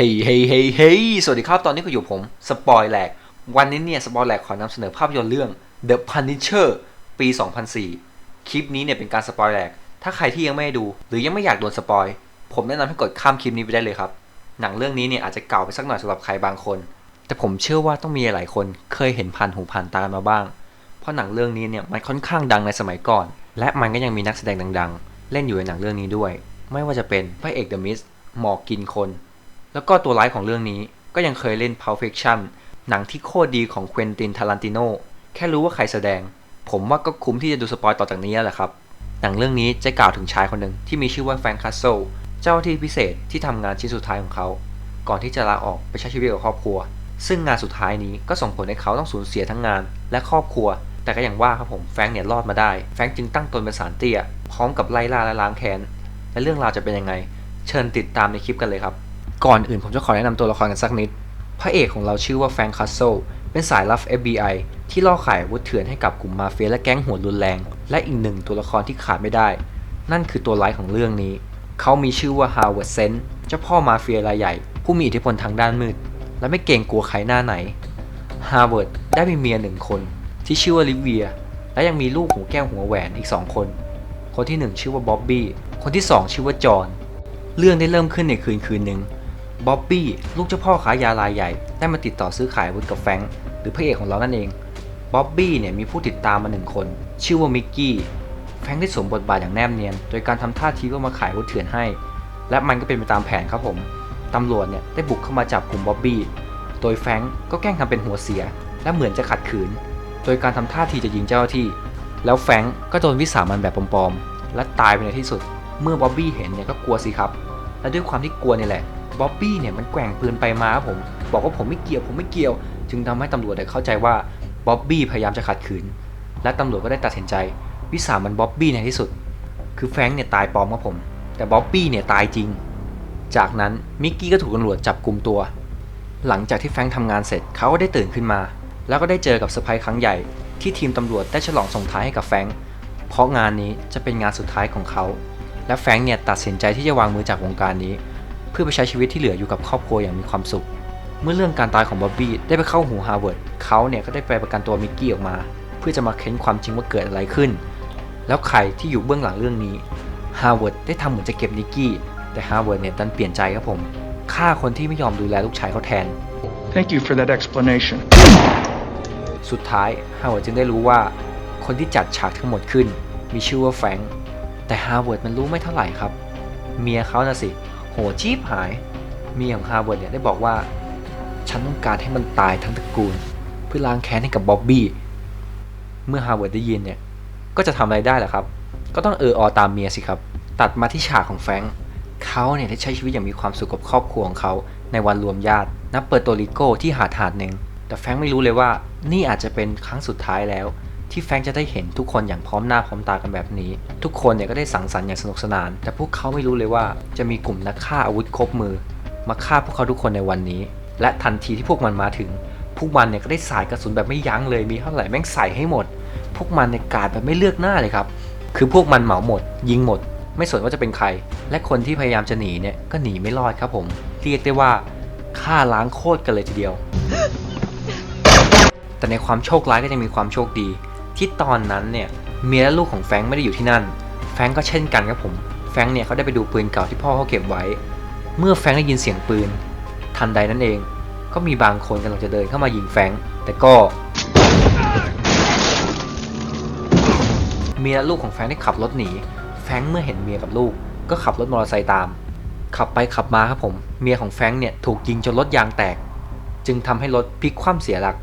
เฮ้ยเฮ้ยเฮ้ยเฮ้ยสวัสดีครับ ตอนนี้ก็อยู่ผม สปอยแหลก วันนี้เนี่ย สปอยแหลกขอนำเสนอภาพยนตร์เรื่อง The Punisher ปี 2004 คลิปนี้เนี่ยเป็นการสปอยแหลก ถ้าใครที่ยังไม่ด้ดู หรือยังไม่อยากโดนสปอย ผมแนะนำให้กดข้ามคลิปนี้ไปได้เลยครับ หนังเรื่องนี้เนี่ยอาจจะเก่าไปสักหน่อยสำหรับใครบางคน แต่ผมเชื่อว่าต้องมีหลายคนเคยเห็นผ่านหูผ่านตามาบ้าง เพราะหนังเรื่องนี้เนี่ยมันค่อนข้างดังในสมัยก่อน และมันก็ยังมีนักแสดงดัง ๆ เล่นอยู่ในหนังเรื่องนี้ด้วย ไม่ว่าจะเป็นพระเอกเดอะมิสหมอกกินคน แล้วก็ตัวร้ายของเรื่องนี้ก็ยังเคยเล่น Pulp Fiction หนังที่โคตรดีของเควินตินทารันติโนแค่รู้ว่าใครแสดง ผมว่าก็คุ้มที่จะดูสปอยต่อจากนี้แหละครับ หนังเรื่องนี้จะกล่าวถึงชายคนหนึ่งที่มีชื่อว่าแฟรงค์คัสเซิลเจ้าหน้าที่พิเศษที่ทำงานชิ้นสุดท้ายของเขา ก่อนที่จะลาออกไปใช้ชีวิตกับครอบครัว ซึ่งงานสุดท้ายนี้ก็ส่งผลให้เขาต้องสูญเสียทั้งงานและครอบครัว แต่ก็อย่างว่าครับผมแฟรงค์เนี่ยรอดมาได้ แฟรงค์จึงตั้งตนเป็นสารเตี้ย พร้อมกับไล่ล่าและล้างแค้นและเรื่องราวจะเป็นยังไง เชิญติดตามในคลิปกันเลยครับ ก่อนอื่นผมจะขอแนะนำตัวละครกันสักนิด พระเอกของเราชื่อว่าแฟรงค์คัสเซลเป็นสายลับ FBI ที่ล่อขายวุธเถื่อนให้กับกลุ่มมาเฟียและแก๊งหัวรุนแรง และอีกหนึ่งตัวละครที่ขาดไม่ได้ นั่นคือตัวร้ายของเรื่องนี้ เขามีชื่อว่าฮาวเวิร์ดเซนเจ้าพ่อมาเฟียรายใหญ่ ผู้มีอิทธิพลทางด้านมืด และไม่เกรงกลัวใครหน้าไหนฮาร์วาร์ดได้มีเมียหนึ่งคน ที่ชื่อว่าลิเวีย และยังมีลูกหูแก้วหัวแหวนอีกสองคน คนที่หนึ่งชื่อว่าบ๊อบบี้คนที่สองชื่อว่าจอห์นเรื่องได้เริ่มขึ้นในคืนคืนหนึ่ง บ๊อบบี้ลูกเจ้าพ่อขายยารายใหญ่ ได้มาติดต่อซื้อขายอาวุธกับแฟรงค์หรือพระเอกของเรานั่นเองบ๊อบบี้เนี่ยมีผู้ติดตามมาหนึ่งคน ชื่อว่ามิกกี้แฟรงค์ได้สวมบทบาทอย่างแนบเนียน โดยการทำท่าทีว่ามาขายอาวุธเถื่อนให้ และมันก็เป็นไปตามแผนครับผมตำรวจเนี่ยได้บุกเข้ามาจับกลุ่มบ๊อบบี้โดยแฟรงก์ก็แกล้งทำเป็นหัวเสีย และเหมือนจะขัดขืน โดยการทำท่าทีจะยิงเจ้าหน้าที่ แล้วแฟรงก์ก็โดนวิสามันแบบปลอมๆและตายไปในที่สุด เมื่อบ๊อบบี้เห็นเนี่ยก็กลัวสิครับ และด้วยความที่กลัวนี่แหละ บ๊อบบี้เนี่ยมันแกว่งปืนไปมาครับผม บอกว่าผมไม่เกี่ยวผมไม่เกี่ยว จึงทำให้ตำรวจได้เข้าใจว่าบ๊อบบี้พยายามจะขัดขืน และตำรวจก็ได้ตัดสินใจ วิสามันบ๊อบบี้ในที่สุด คือแฟรงก์เนี่ยตายปลอมครับผม แต่บ๊อบบี้เนี่ยตายจริง จากนั้นมิกกี้ก็ถูกตำรวจจับกลุ่มตัว หลังจากที่แฟรงค์ทำงานเสร็จเขาก็ได้ตื่นขึ้นมา แล้วก็ได้เจอกับเซอร์ไพรส์ครั้งใหญ่ที่ทีมตำรวจได้ฉลองส่งท้ายให้กับแฟรงค์เพราะงานนี้จะเป็นงานสุดท้ายของเขา และแฟรงค์เนี่ยตัดสินใจที่จะวางมือจากวงการนี้ เพื่อไปใช้ชีวิตที่เหลืออยู่กับครอบครัวอย่างมีความสุข เมื่อเรื่องการตายของบ๊อบบี้ได้ไปเข้าหูฮาร์วาร์ดเขาเนี่ยก็ได้ไปประกันตัวมิกกี้ออกมา เพื่อจะมาเค้นความจริงว่าเกิดอะไรขึ้น แล้วใครที่อยู่เบื้องหลังเรื่องนี้ฮาร์วาร์ดได้ทำเหมือนจะเก็บนิกกี้แต่ฮาร์วาร์ดเนี่ยดันเปลี่ยนใจครับผมฆ่าคนที่ไม่ยอมดูแลลูกชายเขาแทน Thank you for that explanation. สุดท้ายฮาวเวิร์ดจึงได้รู้ว่า คนที่จัดฉากทั้งหมดขึ้น มีชื่อว่าแฟรงค์แต่ฮาวเวิร์ดมันรู้ไม่เท่าไหร่ครับ เมียเขาน่ะสิโหชีพหายเมียของฮาวเวิร์ดเนี่ยได้บอกว่า ฉันต้องการให้มันตายทั้งตระกูล เพื่อล้างแค้นให้กับบ๊อบบี้ เมื่อฮาวเวิร์ดได้ยินเนี่ยก็จะทำอะไรได้ล่ะครับ ก็ต้องเอออตามเมียสิครับ ตัดมาที่ฉากของแฟรงค์เขาเนี่ยได้ใช้ชีวิตอย่างมีความสุขกับครอบครัวของเขาในวันรวมญาตินับเปิดโตริโกที่หาดหาดหนึ่งแต่แฟรงค์ไม่รู้เลยว่านี่อาจจะเป็นครั้งสุดท้ายแล้ว ที่แฟงจะได้เห็นทุกคนอย่างพร้อมหน้าพร้อมตากันแบบนี้ ทุกคนเนี่ยก็ได้สังสรรค์อย่างสนุกสนาน แต่พวกเขาไม่รู้เลยว่าจะมีกลุ่มนักฆ่าอาวุธครบมือ มาฆ่าพวกเขาทุกคนในวันนี้ และทันทีที่พวกมันมาถึง พวกมันเนี่ยก็ได้สายกระสุนแบบไม่ยั้งเลยมีเท่าไหร่แม่งใส่ให้หมด พวกมันเนี่ยกาดแบบไม่เลือกหน้าเลยครับคือพวกมันเหมาหมด ยิงหมด ไม่สนว่าจะเป็นใคร และคนที่พยายามจะหนีเนี่ยก็หนีไม่รอดครับผม เรียกได้ว่าฆ่าล้างโคตรกันเลยทีเดียว แต่ในความโชคร้ายก็จะมีความโชคดี ที่ตอนนั้นเนี่ยเมียและลูกของแฟรงค์ไม่ได้อยู่ที่นั่น แฟรงค์ก็เช่นกันครับผม แฟรงค์เนี่ยเขาได้ไปดูปืนเก่าที่พ่อเขาเก็บไว้ เมื่อแฟรงค์ได้ยินเสียงปืน ทันใดนั้นเอง ก็มีบางคนกำลังจะเดินเข้ามายิงแฟรงค์แต่ก็เมียและลูกของแฟรงค์ได้ขับรถหนี แฟรงค์เมื่อเห็นเมียกับลูก ก็ขับรถมอเตอร์ไซค์ตาม ขับไปขับมาครับผม เมียของแฟรงค์เนี่ยถูกยิงจนรถยางแตก จึงทำให้รถพลิกคว่ำเสียหลัก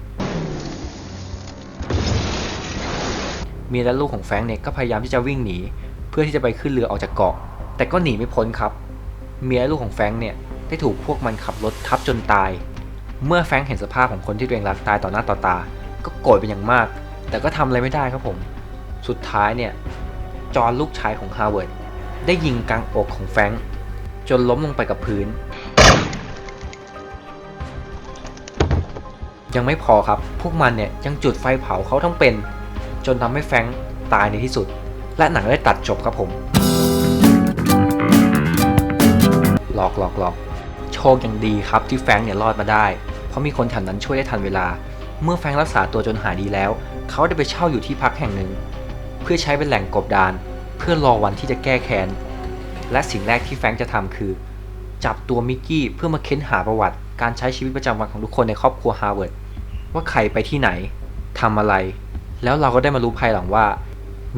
มียและลูกของแฟรงค์เนี่ยก็พยายามที่จะวิ่งหนี เพื่อที่จะไปขึ้นเรือออกจากเกาะ แต่ก็หนีไม่พ้นครับ เมียและลูกของแฟรงค์เนี่ยได้ถูกพวกมันขับรถทับจนตาย เมื่อแฟรงค์เห็นสภาพของคนที่ตัวเองรักตายต่อหน้าต่อตา ก็โกรธเป็นอย่างมาก แต่ก็ทำอะไรไม่ได้ครับผม สุดท้ายเนี่ยจอนลูกชายของฮาร์วาร์ดได้ยิงกลางอกของแฟรงค์จนล้มลงไปกับพื้น ยังไม่พอครับ พวกมันเนี่ยยังจุดไฟเผาเขาทั้งเป็น จนทำให้แฟรงค์ตายในที่สุด และหนังได้ตัดจบครับผม หลอกหลอกหลอกโชคย่างดีครับที่แฟรงค์เนี่ยรอดมาได้ เพราะมีคนแถวนั้นช่วยได้ทันเวลา เมื่อแฟรงค์รักษาตัวจนหายดีแล้ว เขาได้ไปเช่าอยู่ที่พักแห่งหนึ่ง เพื่อใช้เป็นแหล่งกบดาน เพื่อรอวันที่จะแก้แค้น และสิ่งแรกที่แฟรงค์จะทำคือ จับตัวมิกกี้เพื่อมาเค้นหาประวัติการใช้ชีวิตประจำวันของทุกคนในครอบครัวฮาร์วาร์ดว่าใครไปที่ไหนทำอะไร แล้วเราก็ได้มารู้ภายหลังว่า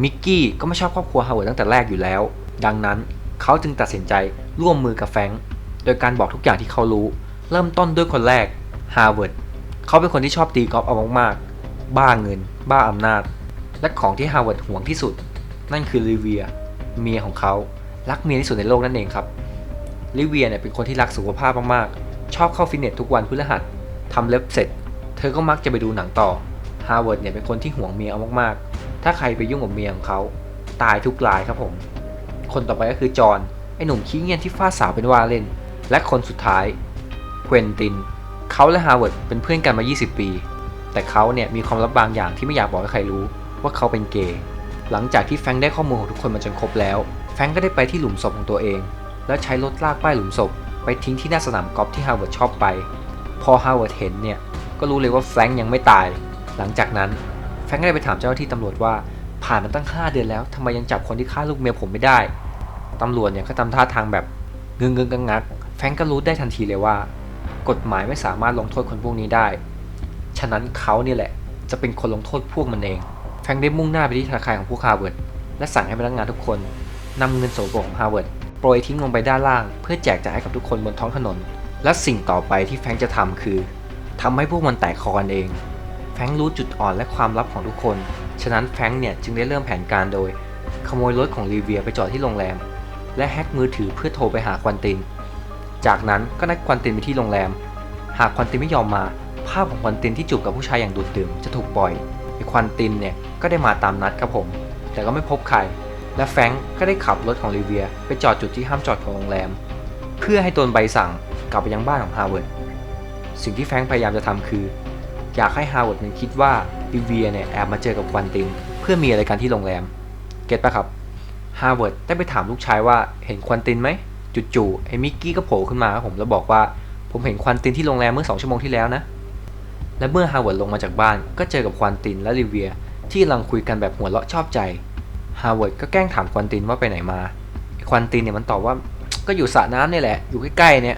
มิกกี้ก็ไม่ชอบครอบครัวฮาร์วาร์ดตั้งแต่แรกอยู่แล้ว ดังนั้นเขาจึงตัดสินใจร่วมมือกับแฟงโดยการบอกทุกอย่างที่เขารู้ เริ่มต้นด้วยคนแรกฮาร์วาร์ดเขาเป็นคนที่ชอบตีกอล์ฟเอามากๆ บ้าเงิน บ้าอำนาจ และของที่ฮาร์วาร์ดห่วงที่สุด นั่นคือลิเวีย เมียของเขารักเมียที่สุดในโลกนั่นเองครับลิเวียเนี่ยเป็นคนที่รักสุขภาพมากๆ ชอบเข้าฟิตเนสทุกวันพฤหัสทำเล็บเสร็จ เธอก็มักจะไปดูหนังต่อ ฮาร์วาร์ดเนี่ยเป็นคนที่ห่วงเมียเอามากๆ ถ้าใครไปยุ่งกับเมียของเขาตายทุกรายครับผม คนต่อไปก็คือจอห์นไอหนุ่มขี้เงียจที่ฟาดสาวเป็นว่าเล่น และคนสุดท้ายเควินตินเขาและฮาร์วาร์ดเป็นเพื่อนกันมา 20 ปี แต่เขาเนี่ยมีความลับบางอย่างที่ไม่อยากบอกให้ใครรู้ว่าเขาเป็นเกย์หลังจากที่แฟงได้ข้อมูลของทุกคนมาจนครบแล้ว แฟงก็ได้ไปที่หลุมศพของตัวเอง แล้วใช้รถลากป้ายหลุมศพ ไปทิ้งที่หน้าสนามกอล์ฟที่ฮาร์วาร์ดชอบไป พอฮาร์วาร์ดเห็นเนี่ยก็รู้เลยว่าแฟงยังไม่ตาย หลังจากนั้นแฟงก็ได้ไปถามเจ้าหน้าที่ตำรวจว่าผ่านมาตั้ง 5 เดือนแล้วทำไมยังจับคนที่ฆ่าลูกเมียผมไม่ได้ตำรวจเนี่ยก็ทำท่าทางแบบเงึงเงงกังงักแฟงก็รู้ได้ทันทีเลยว่า กฎหมายไม่สามารถลงโทษคนพวกนี้ได้ ฉะนั้นเขาเนี่ยแหละจะเป็นคนลงโทษพวกมันเอง แฟงได้มุ่งหน้าไปที่ธนาคารของพวกฮาร์วาร์ดและสั่งให้พนักงานทุกคนนำเงินสกปรกของฮาร์วาร์ดโปรยทิ้งลงไปด้านล่าง เพื่อแจกจ่ายให้กับทุกคนบนท้องถนน และสิ่งต่อไปที่แฟงจะทำคือทำให้พวกมันแตกคอกันเอง แฟงรู้จุดอ่อนและความลับของทุกคน ฉะนั้นแฟงเนี่ยจึงได้เริ่มแผนการโดย ขโมยรถของลีเวียไปจอดที่โรงแรม และแฮ็กมือถือเพื่อโทรไปหาควันติน จากนั้นก็นัดควันตินไปที่โรงแรม หากควันตินไม่ยอมมา ภาพของควันตินที่จูบกับผู้ชายอย่างดูดดื่มจะถูกปล่อยไอควันตินเนี่ยก็ได้มาตามนัดครับผม แต่ก็ไม่พบใคร และแฟงก็ได้ขับรถของลีเวีย ไปจอดจุดที่ห้ามจอดของโรงแรม เพื่อให้โดนใบสั่งกลับไปยังบ้านของฮาร์วาร์ดสิ่งที่แฟงพยายามจะทำคือ อยากให้ฮาร์วาร์ดมันคิดว่าลิเวียเนี่ยแอบมาเจอกับควันติน เพื่อมีอะไรกันที่โรงแรม เก็ตปะครับฮาร์วาร์ดได้ไปถามลูกชายว่าเห็นควันตินไหมจู่ๆไอ้มิกกี้ก็โผล่ขึ้นมาครับผมแล้วบอกว่าผมเห็นควันตินที่โรงแรมเมื่อสองชั่วโมงที่แล้วนะ และเมื่อฮาร์วาร์ดลงมาจากบ้าน ก็เจอกับควันตินและลิเวียที่กำลังคุยกันแบบหัวเราะชอบใจฮาร์วาร์ดก็แกล้งถามควันตินว่าไปไหนมาควันตินเนี่ยมันตอบว่าก็อยู่สระน้ำนี่แหละอยู่ใกล้ๆเนี่ย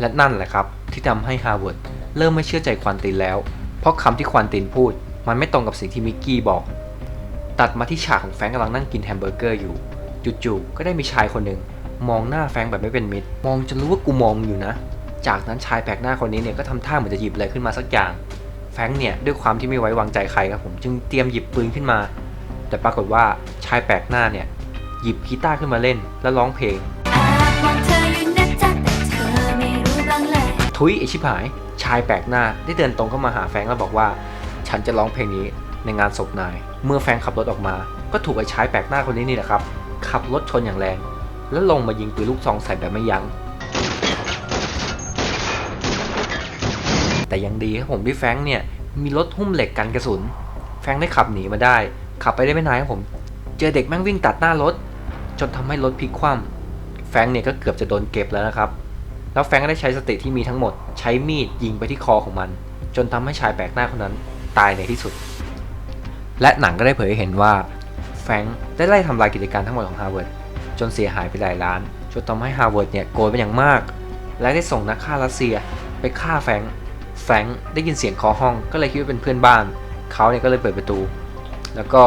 และนั่นแหละครับที่ทำให้ฮาร์วาร์ด เริ่มไม่เชื่อใจควอนตินแล้ว เพราะคำที่ควอนตินพูด มันไม่ตรงกับสิ่งที่มิกกี้บอก ตัดมาที่ฉากของแฟรงก์กำลังนั่งกินแฮมเบอร์เกอร์อยู่จู่ๆก็ได้มีชายคนหนึ่งมองหน้าแฟรงก์แบบไม่เป็นมิตร มองจนรู้ว่ากูมองอยู่นะ จากนั้นชายแปลกหน้าคนนี้เนี่ยก็ทำท่าเหมือนจะหยิบอะไรขึ้นมาสักอย่าง แฟรงก์เนี่ยด้วยความที่ไม่ไว้วางใจใครครับผมจึงเตรียมหยิบปืนขึ้นมา แต่ปรากฏว่าชายแปลกหน้าเนี่ยหยิบกีตาร์ขึ้นมาเล่น แล้วร้องเพลงแอบมองเธออยู่นะจ๊ะแต่เธอไม่รู้บ้างเลยทุยไอชิบหาย ชายแปลกหน้าได้เดินตรงเข้ามาหาแฟงแล้วบอกว่า ฉันจะร้องเพลงนี้ในงานศพนาย เมื่อแฟงขับรถออกมา ก็ถูกไอ้ชายแปลกหน้าคนนี้นี่แหละครับ ขับรถชนอย่างแรง แล้วลงมายิงปืนลูกซองใส่แบบไม่ยัง้งแต่ยังดีครับผมที่แฟงเนี่ยมีรถหุ้มเหล็กกันกระสุน แฟงได้ขับหนีมาได้ ขับไปได้ไม่นานครับผม เจอเด็กแม่งวิ่งตัดหน้ารถ จนทำให้รถพลิกคว่ำแฟงเนี่ยก็เกือบจะโดนเก็บแล้วนะครับ แล้วแฟงก็ได้ใช้สติที่มีทั้งหมด ใช้มีดยิงไปที่คอของมัน จนทำให้ชายแปลกหน้าคนนั้นตายในที่สุด และหนังก็ได้เผยให้เห็นว่า แฟงได้ไล่ทำลายกิจการทั้งหมดของฮาร์วาร์ดจนเสียหายไปหลายล้าน จนทำให้ฮาร์วาร์ดเนี่ยโกรธเป็นอย่างมาก และได้ส่งนักฆ่ารัสเซียไปฆ่าแฟงแฟงได้ยินเสียงเคอห้องก็เลยคิดว่าเป็นเพื่อนบ้าน เขาเนี่ยก็เลยเปิดประตู แล้วก็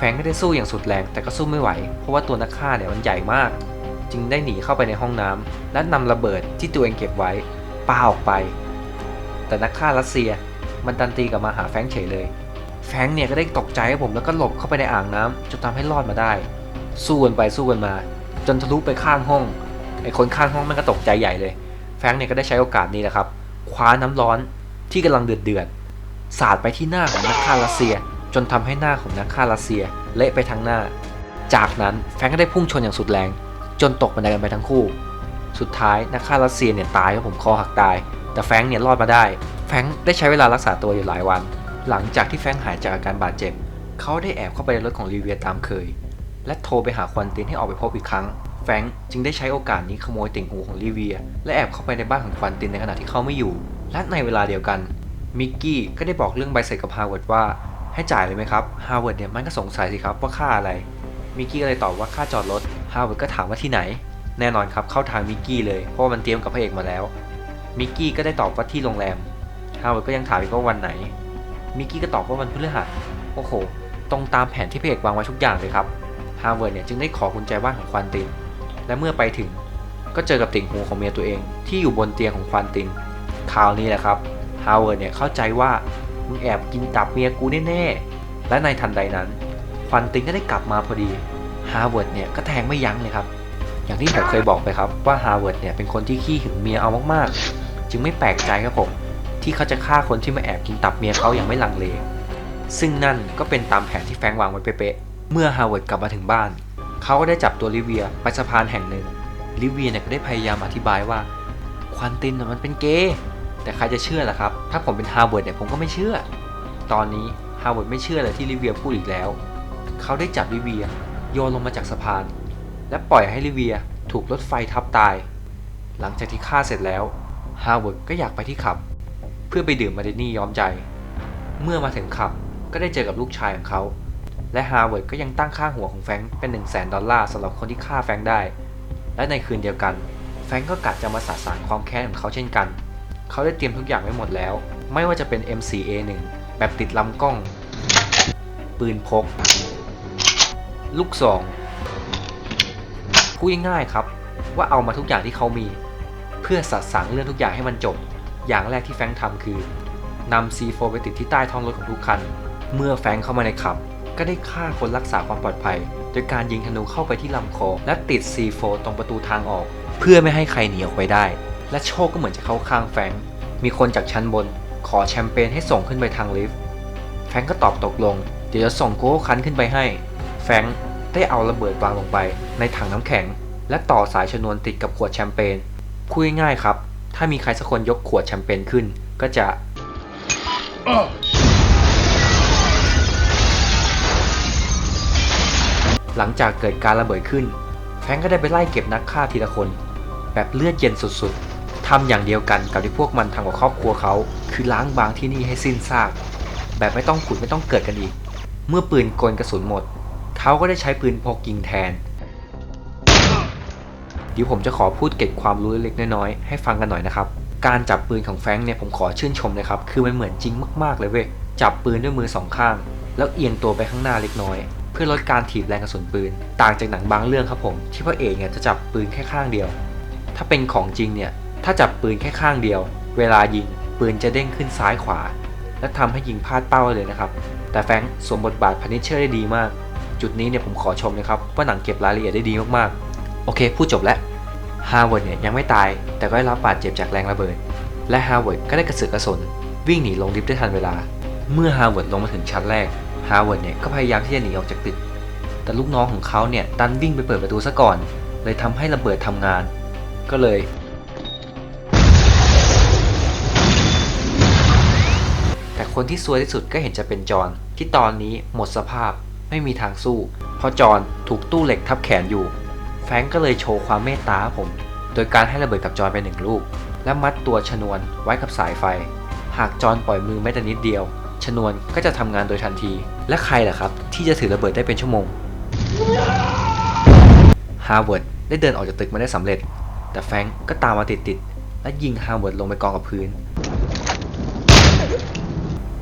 ฟงก็ได้สู้อย่างสุดแรงแต่ก็สู้ไม่ไหว เพราะว่าตัวนักฆ่าเนี่ยมันใหญ่มาก จึงได้หนีเข้าไปในห้องน้ำและนำระเบิดที่ตัวเองเก็บไว้ปาออกไป แต่นักฆ่ารัสเซียมันดันตีกลับมาหาแฟงเฉยเลย แฟงเนี่ยก็ได้ตกใจครับผมแล้วก็หลบเข้าไปในอ่างน้ำจนทำให้รอดมาได้ สู้กันไปสู้กันมา จนทะลุไปข้างห้องไอ้คนข้างห้องมันก็ตกใจใหญ่เลย แฟงเนี่ยก็ได้ใช้โอกาสนี้แหละครับคว้าน้ำร้อนที่กำลังเดือดเดือดสาดไปที่หน้าของนักฆ่ารัสเซีย จนทำให้หน้าของนักฆ่ารัสเซียเละไปทั้งหน้า จากนั้นแฟรงก็ได้พุ่งชนอย่างสุดแรง จนตกบันไดกันไปทั้งคู่ สุดท้ายนักฆ่ารัสเซียเนี่ยตายครับผมคอหักตาย แต่แฟรงเนี่ยรอดมาได้ แฟรงได้ใช้เวลารักษาตัวอยู่หลายวัน หลังจากที่แฟรงหายจากอาการบาดเจ็บ เขาได้แอบเข้าไปในรถของลีเวียตามเคย และโทรไปหาควันตินให้ออกไปพบอีกครั้ง แฟรงจึงได้ใช้โอกาสนี้ขโมยติ่งหูของลิเวีย และแอบเข้าไปในบ้านของควันตินในขณะที่เขาไม่อยู่ และในเวลาเดียวกันมิกกี้ก็ได้บอกเรื่องใบเสร็จกับฮาวเวิร์ดว่า ให้จ่ายเลยไหมครับฮาวเวิร์ดเนี่ยมันก็สงสัยสิครับว่าค่าอะไรมิกกี้ก็เลยตอบว่าค่าจอดรถฮาวเวิร์ดก็ถามว่าที่ไหน แน่นอนครับเข้าทางมิกกี้เลยเพราะมันเตรียมกับพระเอกมาแล้วมิกกี้ก็ได้ตอบว่าที่โรงแรมฮาวเวิร์ดก็ยังถามอีกว่าวันไหนมิกกี้ก็ตอบว่าวันพฤหัสโอ้โหตรงตามแผนที่พระเอกวางไว้ทุกอย่างเลยครับฮาวเวิร์ดเนี่ยจึงได้ขอกุญแจบ้านของควานติน และเมื่อไปถึงก็เจอกับติ่งหูของเมียตัวเอง ที่อยู่บนเตียงของควานตินคราวนี้แหละครับฮาวเวิร์ดเนี่ยเข้าใจว่า มึงแอบกินตับเมียกูแน่ๆ และในทันใดนั้น ควานตินก็ได้กลับมาพอดี ฮาวเวิร์ดเนี่ยก็แทงไม่ยั้งเลยครับ อย่างที่ผมเคยบอกไปครับว่าฮาวเวิร์ดเนี่ยเป็นคนที่ขี้หึงเมียเอามากๆ จึงไม่แปลกใจครับผม ที่เขาจะฆ่าคนที่มาแอบกินตับเมียเขาอย่างไม่ลังเล ซึ่งนั่นก็เป็นตามแผนที่แฟงวางไว้เป๊ะๆ เมื่อฮาวเวิร์ดกลับมาถึงบ้าน เขาก็ได้จับตัวลิเวียไปสะพานแห่งหนึ่ง ลิเวียเนี่ยก็ได้พยายามอธิบายว่าควันตินน่ะมันเป็นเกย์ แต่ใครจะเชื่อล่ะครับ ถ้าผมเป็นฮาวเวิร์ดเนี่ยผมก็ไม่เชื่อ ตอนนี้ฮาวเวิร์ดไม่เชื่อเลยที่ลิเวียพูดอีกแล้ว เขาได้จับลิเวียโยนลงมาจากสะพาน และปล่อยให้ลิเวียถูกรถไฟทับตาย หลังจากที่ฆ่าเสร็จแล้วฮาวเวิร์ดก็อยากไปที่ขับ เพื่อไปดื่มมาร์ตินี่ย้อมใจ เมื่อมาถึงขับก็ได้เจอกับลูกชายของเขา และฮาร์วาร์ดก็ยังตั้งค่าหัวของแฟงเป็น1 0 0 0 0แดอลลาร์สำหรับคนที่ฆ่าแฟงได้ และในคืนเดียวกัน แฟงก็กะจะมาสาสางความแค้นของเขาเช่นกัน เขาได้เตรียมทุกอย่างไว้หมดแล้ว ไม่ว่าจะเป็น M4A1 แบบติดลำกล้อง ปืนพก ลูกซองพูดง่ายๆครับ ว่าเอามาทุกอย่างที่เขามี เพื่อสะสางเรื่องทุกอย่างให้มันจบ อย่างแรกที่แฟงทำคือนำ C4 ไปติดที่ใต้ท้องรถของทุกคัน เมื่อแฟงเข้ามาในขับ ก็ได้ฆ่าคนรักษาความปลอดภัย โดยการยิงธนูเข้าไปที่ลำคอ และติด C4 ตรงประตูทางออก เพื่อไม่ให้ใครหนีออกไปได้ และโชคก็เหมือนจะเข้าข้างแฟงมีคนจากชั้นบน ขอแชมเปญให้ส่งขึ้นไปทางลิฟต์ แฟงก็ตอบตกลง เดี๋ยวจะส่งโก้คันขึ้นไปให้ แฟงได้เอาระเบิดวางลงไป ในถังน้ำแข็ง และต่อสายชนวนติดกับขวดแชมเปญพูดง่ายครับ ถ้ามีใครสักคนยกขวดแชมเปญขึ้น ก็จะหลังจากเกิดการระเบิดขึ้น แฟงก์ก็ได้ไปไล่เก็บนักฆ่าทีละคน แบบเลือดเย็นสุดๆ ทำอย่างเดียวกันกับที่พวกมันทำกับครอบครัวเขา คือล้างบางที่นี่ให้สิ้นซาก แบบไม่ต้องขุดไม่ต้องเกิดกันอีก เมื่อปืนกลกระสุนหมด เขาก็ได้ใช้ปืนพกยิงแทน เดี๋ยวผมจะขอพูดเกร็ดความรู้เล็กน้อยๆให้ฟังกันหน่อยนะครับ การจับปืนของแฟงเนี่ยผมขอชื่นชมเลยครับ คือมันเหมือนจริงมากๆเลยเว้ย จับปืนด้วยมือสองข้าง แล้วเอียงตัวไปข้างหน้าเล็กน้อย เพื่อลดการถีบแรงกระสุนปืน ต่างจากหนังบางเรื่องครับผม ที่พระเอกเนี่ยจะจับปืนแค่ข้างเดียว ถ้าเป็นของจริงเนี่ยาจับปืนแค่ข้างเดียว เวลายิงปืนจะเด้งขึ้นซ้ายขวา และทำให้ยิงพลาดเป้าเลยนะครับ แต่แฟงค์สวมบทบาทพนิชเชอร์ได้ดีมาก จุดนี้เนี่ยผมขอชมนะครับว่าหนังเก็บรายละเอียดได้ดีมากๆ โอเค พูดจบแล้วฮาร์วาร์ดเนี่ยยังไม่ตาย แต่ก็ได้รับบาดเจ็บจากแรงระเบิด และฮาร์วาร์ดก็ได้กระสือกกระสน วิ่งหนีลงลิฟต์ได้ทันเวลา เมื่อฮาร์วาร์ดลงมาถึงชั้นแรกฮาร์วาร์ดเนี่ยก็พยายามที่จะหนีออกจากตึก แต่ลูกน้องของเขาเนี่ยดันวิ่งไปเปิดประตูซะก่อน เลยทำให้ระเบิดทำงาน ก็เลย แต่คนที่ซวยที่สุดก็เห็นจะเป็นจอห์นที่ตอนนี้หมดสภาพไม่มีทางสู้ เพราะจอห์นถูกตู้เหล็กทับแขนอยู่ แฟงก็เลยโชว์ความเมตตาผม โดยการให้ระเบิดกับจอห์นไปหนึ่งลูก และมัดตัวชนวนไว้กับสายไฟ หากจอห์นปล่อยมือแม้แต่นิดเดียว ชนวนก็จะทำงานโดยทันที และใครล่ะครับ ที่จะถือระเบิดได้เป็นชั่วโมงฮาร์วาร์ดได้เดินออกจากตึกมาได้สำเร็จ แต่แฟงก์ก็ตามมาติดๆและยิงฮาร์วาร์ดลงไปกองกับพื้น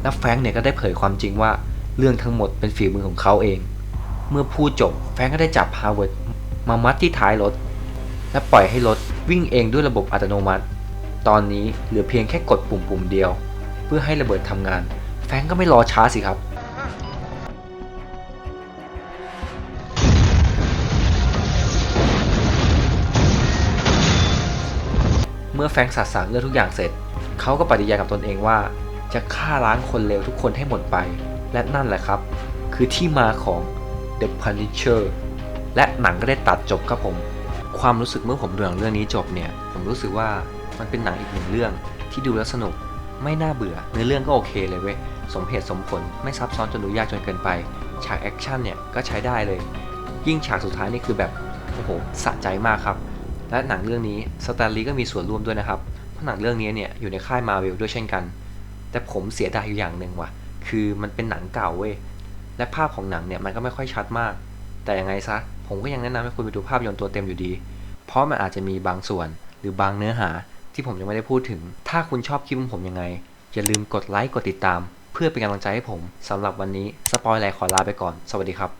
และแฟรงก์เนี่ยก็ได้เผยความจริงว่าเรื่องทั้งหมดเป็นฝีมือของเขาเอง เมื่อพูดจบแฟรงก์ก็ได้จับฮาร์วาร์ดมามัดที่ท้ายรถ และปล่อยให้รถวิ่งเองด้วยระบบอัตโนมัติ ตอนนี้เหลือเพียงแค่กดปุ่มปุ่มเดียว เพื่อให้ระเบิดทำงาน แฟรงก์ก็ไม่รอช้าสิครับเมื่อแฟรงค์สาสางเรื่องทุกอย่างเสร็จ เขาก็ปฏิญาณกับตนเองว่า จะฆ่าล้างคนเลวทุกคนให้หมดไป และนั่นแหละครับ คือที่มาของ The Punisher และหนังก็ได้ตัดจบครับผม ความรู้สึกเมื่อผมดูหนังเรื่องนี้จบเนี่ย ผมรู้สึกว่ามันเป็นหนังอีกหนึ่งเรื่องที่ดูแล้วสนุก ไม่น่าเบื่อเนื้อเรื่องก็โอเคเลยเว้ย สมเหตุสมผลไม่ซับซ้อนจนดูยากจนเกินไป ฉากแอคชั่นเนี่ยก็ใช้ได้เลย ยิ่งฉากสุดท้ายนี่คือแบบโอ้โหสะใจมากครับ และหนังเรื่องนี้สแตนลีย์ก็มีส่วนร่วมด้วยนะครับเพราะหนังเรื่องนี้เนี่ยอยู่ในค่ายมาเวลด้วยเช่นกัน แต่ผมเสียดายอยู่อย่างหนึ่งว่ะ คือมันเป็นหนังเก่าเว้ย และภาพของหนังเนี่ยมันก็ไม่ค่อยชัดมาก แต่ยังไงซะ ผมก็ยังแนะนำให้คุณไปดูภาพยนตร์ตัวเต็มอยู่ดี เพราะมันอาจจะมีบางส่วนหรือบางเนื้อหาที่ผมยังไม่ได้พูดถึง ถ้าคุณชอบคลิปของผมยังไง อย่าลืมกดไลค์กดติดตาม เพื่อเป็นกำลังใจให้ผมสำหรับวันนี้สปอยไลน์ขอลาไปก่อน สวัสดีครับ